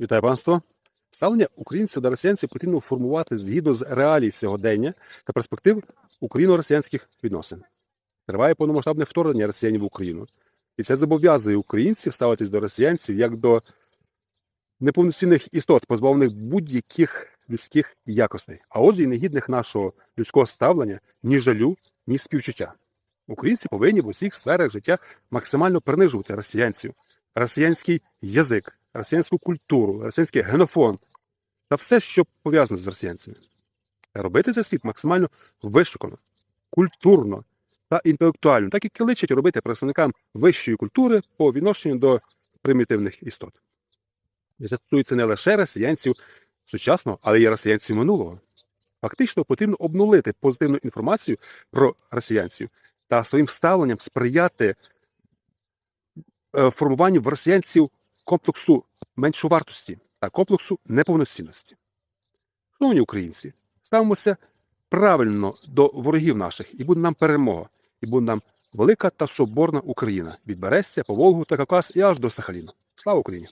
Вітаю панство. Ставлення українців до росіянців потрібно формувати згідно з реалій сьогодення та перспектив україно-росіянських відносин. Триває повномасштабне вторгнення росіянів в Україну, і це зобов'язує українців ставитись до росіянців як до неповноцінних істот, позбавлених будь-яких людських якостей, а отже, і негідних нашого людського ставлення, ні жалю, ні співчуття. Українці повинні в усіх сферах життя максимально принижувати росіянців, росіянський язик, росіянську культуру, росіянський генофонд та все, що пов'язане з росіянцями. Робити це слід максимально вишукано, культурно та інтелектуально, так і личить робити представникам вищої культури по відношенню до примітивних істот. І це стосується не лише росіянців сучасного, але й росіянців минулого. Фактично потрібно обнулити позитивну інформацію про росіянців та своїм ставленням сприяти е, формуванню в росіянців комплексу меншовартості та комплексу неповноцінності. Шановні українці, ставимося правильно до ворогів наших, і буде нам перемога, і буде нам велика та соборна Україна від Берестя по Волгу та Кавказ і аж до Сахаліну. Слава Україні!